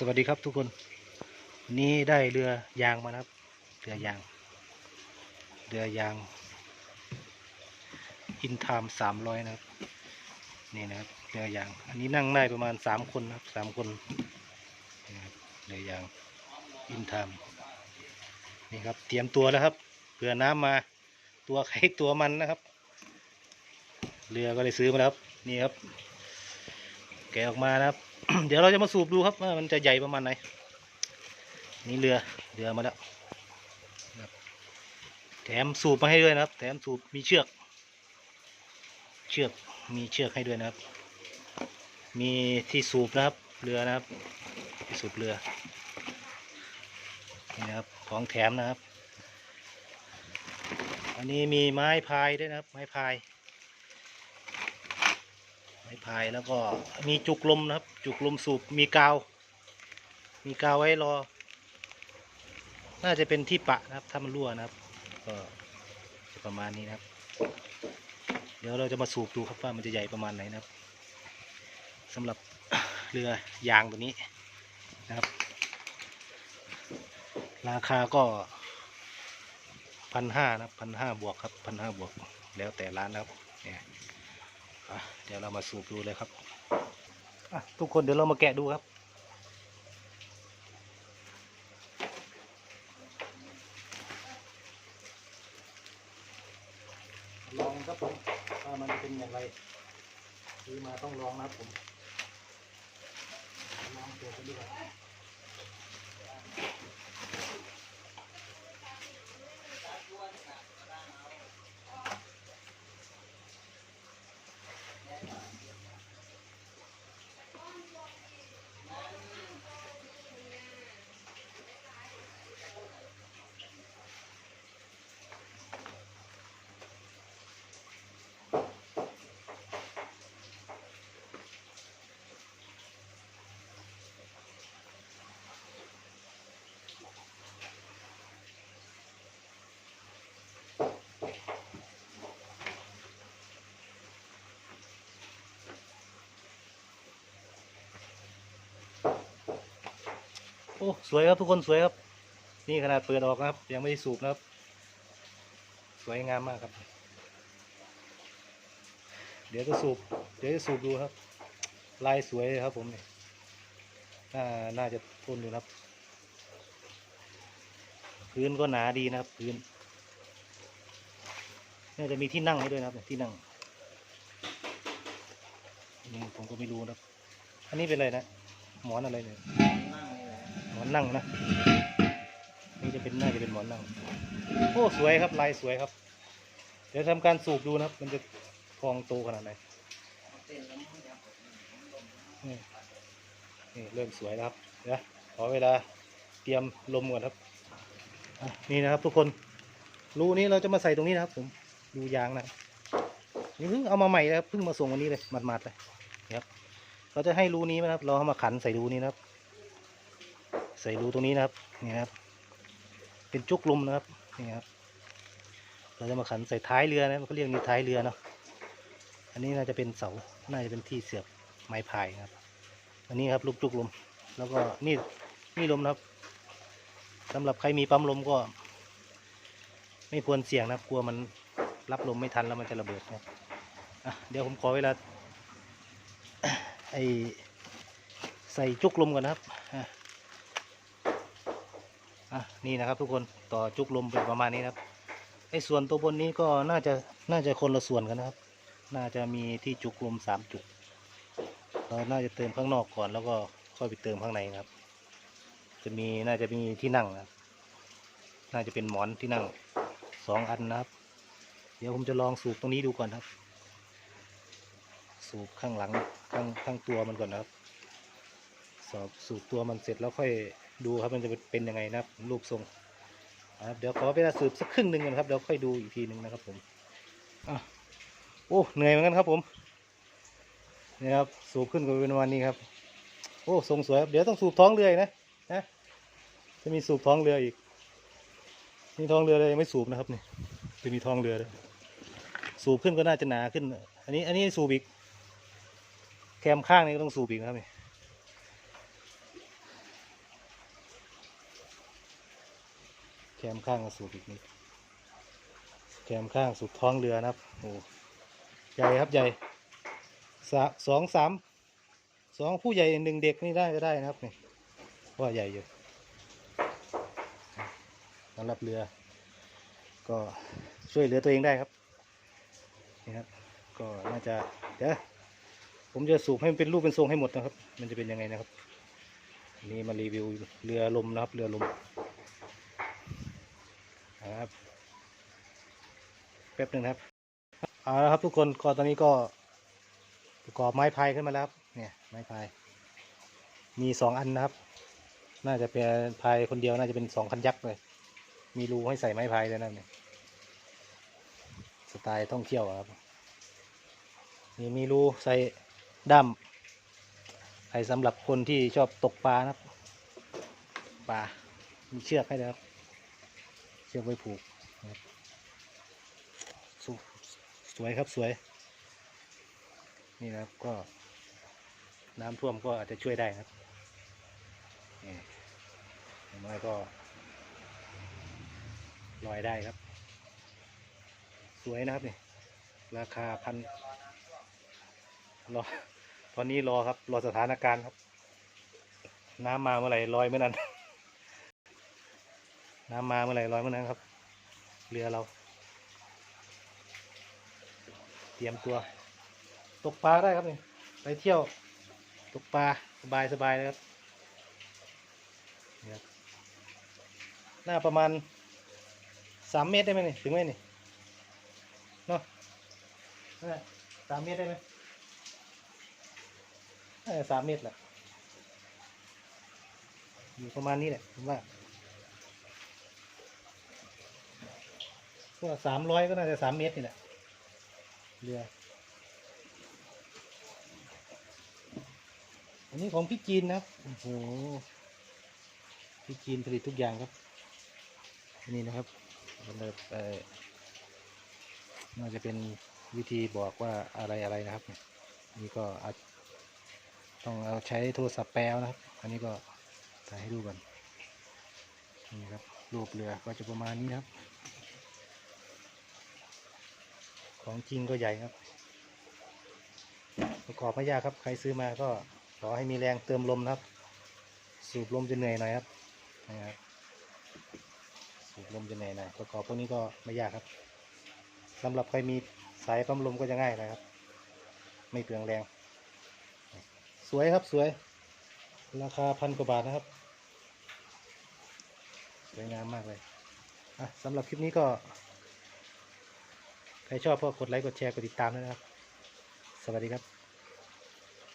สวัสดีครับทุกคนวันนี้ได้เรือยางมานะครับ เรือยาง เรือยางอินทามสามร้อยนะครับ นี่นะครับ เรือยาง อันนี้นั่งได้ประมาณสามคนนะครับสามคนเรือยางอินทามนี่ครับ เตรียมตัวแล้วครับเผื่อน้ำมาตัวใครตัวมันนะครับ เรือก็เลยซื้อมาแล้วครับ นี่ครับ แกะออกมานะครับ เดี๋ยวเราจะมาสูบดูครับว่ามันจะใหญ่ประมาณไหน นี่เรือเรือมาแล้วแถมสูบมาให้ด้วยนะครับ แถมสูบมีเชือก เชือกมีเชือกให้ด้วยนะครับ มีที่สูบนะครับ เรือนะครับที่สูบเรือนี่นะครับของแถมนะครับ อันนี้มีไม้พายด้วยนะครับ ไม้พายไม้ พายแล้วก็มีจุกลมนะครับ จุกลมสูบมีกาว มีกาวไว้รอ น่าจะเป็นที่ปะนะครับ ถ้ามันรั่วนะครับ ก็ประมาณนี้นะครับ เดี๋ยวเราจะมาสูบดูครับว่ามันจะใหญ่ประมาณไหนนะครับสำหรับเรือยางตัวนี้นะครับ ราคาก็พันห้านะพันห้าบวกครับพันห้าบวก แล้วแต่ร้านนะครับ เนี่ยอะเดี๋ยวเรามาสูบดูเลยครับอะทุกคนเดี๋ยวเรามาแกะดูครับ ลองครับผมว่ามันจะเป็นอย่างไรซื้อมาต้องลองนะครับผมลองตัวกันดูครับ อ้สวยครับทุกคนสวยครับ นี่ขนาดเปิดออกนะครับ ยังไม่ได้สูบนะครับ สวยงามมากครับ เดี๋ยวจะสูบ เดี๋ยวจะสูบดูครับ ลายสวยครับผมเนี่ยน่าน่าจะทนอยู่นครับ พื้นก็หนาดีนะครับ พื้นน่าจะมีที่นั่งให้ด้วยนะครับที่นั่งนี่ผมก็ไม่รู้นะครับ อันนี้เป็นอะไรนะ หมอนอะไรเนี่ย หมอนนั่งนะนี่จะเป็นน่าจะเป็นหมอนนั่งโอ้สวยครับลายสวยครับ เดี๋ยวทำการสูบดูนะครับ มันจะพองโตขนาดไหนนี่นี่เริ่มสวยแล้วครับเดี๋ยวขอเวลาเตรียมลมก่อนครับนี่นะครับ ทุกคนรูนี้เราจะมาใส่ตรงนี้นะครับ ผมดูยางนะนี่เพิ่งเอามาใหม่นะครับเพิ่งมาส่งวันนี้เลยหมาดๆเลยนะครับ เราจะให้รูนี้นะครับ เราเอามาขันใส่รูนี้นะครับ ส่รูตรงนี้นะครับนี่ครับ เป็นจุกลมนะครับนี่ครับ เราจะมาขันใส่ท้ายเรือนะเขาเรียกนี่ท้ายเรือเนาะอันนี้น่าจะเป็นเสาน่าจะเป็นที่เสียบไม้พายครับ อันนี้ครับลูกจุกลม แล้วก็นี่นี่ลมนะครับสำหรับใครมีปั๊มลมก็ ไม่ควรเสี่ยงนะครับกลัวมันรับลมไม่ทันแล้วมันจะระเบิดนะะเดี๋ยวผมขอเวลาไอใส่จุกลมก่อนนะครับ อะนี่นะครับทุกคนต่อจุกลมเป็นประมาณนี้นะครับไอ้ส่วนตัวบนนี้ก็น่าจะน่าจะคนละส่วนกันนะครับ น่าจะมีที่จุกลมสามจุกเราน่าจะเติมข้างนอกก่อนแล้วก็ค่อยไปเติมข้างในครับ จะมีน่าจะมีที่นั่งนะน่าจะเป็นหมอนที่นั่งสองอันนะครับ เดี๋ยวผมจะลองสูบตรงนี้ดูก่อนครับ สูบข้างหลังข้างข้างตัวมันก่อนนะครับ สอบสูบตัวมันเสร็จแล้วค่อย ดูครับมันจะเป็นยังไงนะครับรูปทรงนะครับเดี๋ยวขอเวลาสืบสักครึ่งหนึ่งก่อนครับเดี๋ยวค่อยดูอีกทีหนึ่งนะครับผมอะโอ้เหนื่อยเหมือนกันครับผมนี่ครับสูบขึ้นก็เป็นวันนี้ครับ โอ้ทรงสวยครับเดี๋ยวต้องสูบท้องเรือนะนะจะมีสูบท้องเรืออีกนี่ท้องเรือเลยยังไม่สูบนะครับนี่จะมีท้องเรือเลยสูบขึ้นก็น่าจะหนาขึ้น อันนี้อันนี้สูบอีกแคมข้างนี้ก็ต้องสูบอีกครับนี่ มข้างสูบอีกนิดแคมข้างสูบท้องเรือนะครับโอ้ใหญ่ครับใหญ่สสองสามสองผู้ใหญ่หนึ่งเด็กนี่ได้ก็ได้นะครับนี่ว่าใหญ่อยู่สำหรับเรือ ก็ช่วยเหลือตัวเองได้ครับนี่ครับ ก็น่าจะเดี๋ยวผมจะสูบให้มันเป็นรูปเป็นทรงให้หมดนะครับ มันจะเป็นยังไงนะครับนี่มารีวิวเรือลมนะครับ เรือลม นะครับแป๊บหนึ่งครับเอาและครับทุกคนก็ตอนนี้ก็ประกอบไม้พายขึ้นมาแล้วครับเนี่ยไม้พาย มีสองอันนะครับ น่าจะเป็นพายคนเดียวน่าจะเป็นสองคันยักษ์เลย มีรูให้ใส่ไม้พายด้วยนั่นเนี่ยสไตล์ท่องเที่ยวครับนี่มีรูใส่ด้ามใส่สำหรับคนที่ชอบตกปลานะครับปลามีเชือกให้นะครับ ชือกไว้ผูกสวสวยครับสวย นี่นะครับก็ น้ำท่วมก็อาจจะช่วยได้นะครับนี่อย่างน้อยก็ลอยได้ครับ สวยนะครับนี่ราคาพันรอตอนนี้รอครับ รอสถานการณ์ครับ น้ำมาเมื่อไหร่ลอยเมื่อนั้น น้ำมาเมื่อไหร่ลอยเมื่อนั้นครับ เรือเรา เตรียมตัว ตกปลาได้ครับนี่ไปเที่ยว ตกปลาสบายสบายเลยครับนี่ครับหน้าประมาณสามเมตรได้ไหมนี่ถึงไหมนี่เนาะสามเมตรได้ไหมสามเมตรแหละอยู่ประมาณนี้แหละผมว่า ก็สามร้อยก็น่าจะสามเมตรนี่แหละเรืออันนี้ของพี่จีนนะครับโอ้โหพี่จีนผลิตทุกอย่างครับ นี่นะครับมันแบบเอ่อน่าจะเป็นวิธีบอกว่าอะไรอะไรนะครับ นี่ก็ต้องเอาใช้โทรศัพท์แปลนะครับ อันนี้ก็ถ่ายให้ดูก่อนนี่ครับรูปเรือก็จะประมาณนี้ครับ ของจริงก็ใหญ่ครับ ประกอบไม่ยากครับ ใครซื้อมาก็ขอให้มีแรงเติมลมนะครับ สูบลมจะเหนื่อยหน่อยครับนะครับสูบลมจะเหนื่อยหน่อยประกอบพวกนี้ก็ไม่ยากครับสำหรับใครมีสายปั๊มลมก็จะง่ายนะครับ ไม่เปลืองแรง สวยครับสวย ราคาพันกว่าบาทนะครับสวยงามมากเลยอะสำหรับคลิปนี้ก็ ใครชอบก็กดไลค์กดแชร์กดติดตามด้วยนะครับ สวัสดีครับ